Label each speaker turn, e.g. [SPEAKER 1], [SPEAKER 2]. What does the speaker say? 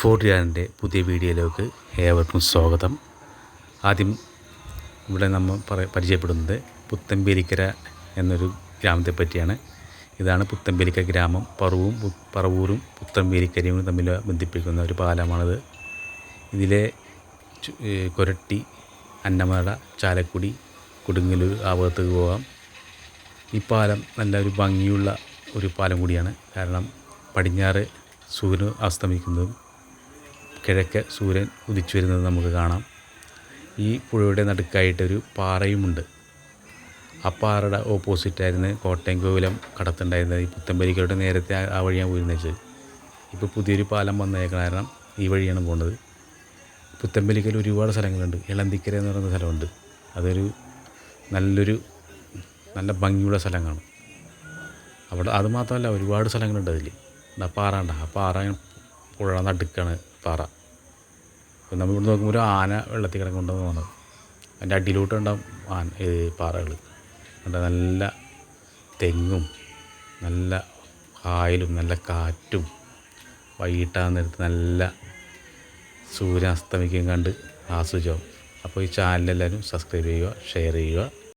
[SPEAKER 1] ഫോർട്ടിയാറിന്റെ പുതിയ വീഡിയോയിലേക്ക് ഏവർക്കും സ്വാഗതം. ആദ്യം ഇവിടെ നമ്മൾ പറ പരിചയപ്പെടുന്നത് പുത്തമ്പേലിക്കര എന്നൊരു ഗ്രാമത്തെ പറ്റിയാണ്. ഇതാണ് പുത്തമ്പേരിക്കര ഗ്രാമം. പറവും പറവൂരും പുത്തമ്പേലിക്കരയും തമ്മിൽ ബന്ധിപ്പിക്കുന്ന ഒരു പാലമാണിത്. ഇതിലെ കൊരട്ടി അന്നമട ചാലക്കുടി കൊടുങ്ങല്ലൂർ ആ ഭാഗത്തേക്ക് പോകാം. ഈ പാലം നല്ല ഒരു ഭംഗിയുള്ള ഒരു പാലം കൂടിയാണ്. കാരണം പടിഞ്ഞാറ് സൂര്യൻ അസ്തമിക്കുന്നതും കിഴക്ക് സൂര്യൻ ഉദിച്ചു വരുന്നത് നമുക്ക് കാണാം. ഈ പുഴയുടെ നടുക്കായിട്ടൊരു പാറയുമുണ്ട്. ആ പാറയുടെ ഓപ്പോസിറ്റായിരുന്നു കോട്ടയം കോവിലം കടത്തുണ്ടായിരുന്നത്. ഈ പുത്തമ്പരിക്കലോട്ട് നേരത്തെ ആ- വഴിയാണ് പോയിരുന്നത്. വെച്ചത് ഇപ്പോൾ പുതിയൊരു പാലം വന്നേക്കണ കാരണം ഈ വഴിയാണ് പോകുന്നത് പുത്തമ്പലിക്കൽ ഒരുപാട് സ്ഥലങ്ങളുണ്ട്. ഇളന്തിക്കര എന്ന് പറയുന്ന സ്ഥലമുണ്ട്. അതൊരു നല്ലൊരു നല്ല ഭംഗിയുള്ള സ്ഥലമാണ് അവിടെ അത് മാത്രമല്ല ഒരുപാട് സ്ഥലങ്ങളുണ്ട് അതിൽ പാറ ഉണ്ട് ആ പാറ പുഴ നടുക്കാണ് പാറ. അപ്പോൾ നമ്മൾ ഇവിടെ നോക്കുമ്പോൾ ഒരു ആന വെള്ളത്തിൽ കിടക്കുന്നുണ്ടെന്ന് തോന്നുന്നത് അതിന്റെ അടിയിലോട്ട് ഉണ്ടാവും ആന പാറകൾ കണ്ട നല്ല തെങ്ങും നല്ല കായലും നല്ല കാറ്റും വൈകിട്ടാകുന്ന നേരത്ത് നല്ല സൂര്യൻ അസ്തമിക്കുകയും കണ്ട് ആസ്വദിച്ചാവും അപ്പോൾ ഈ ചാനലെല്ലാവരും സബ്സ്ക്രൈബ് ചെയ്യുക ഷെയർ ചെയ്യുക.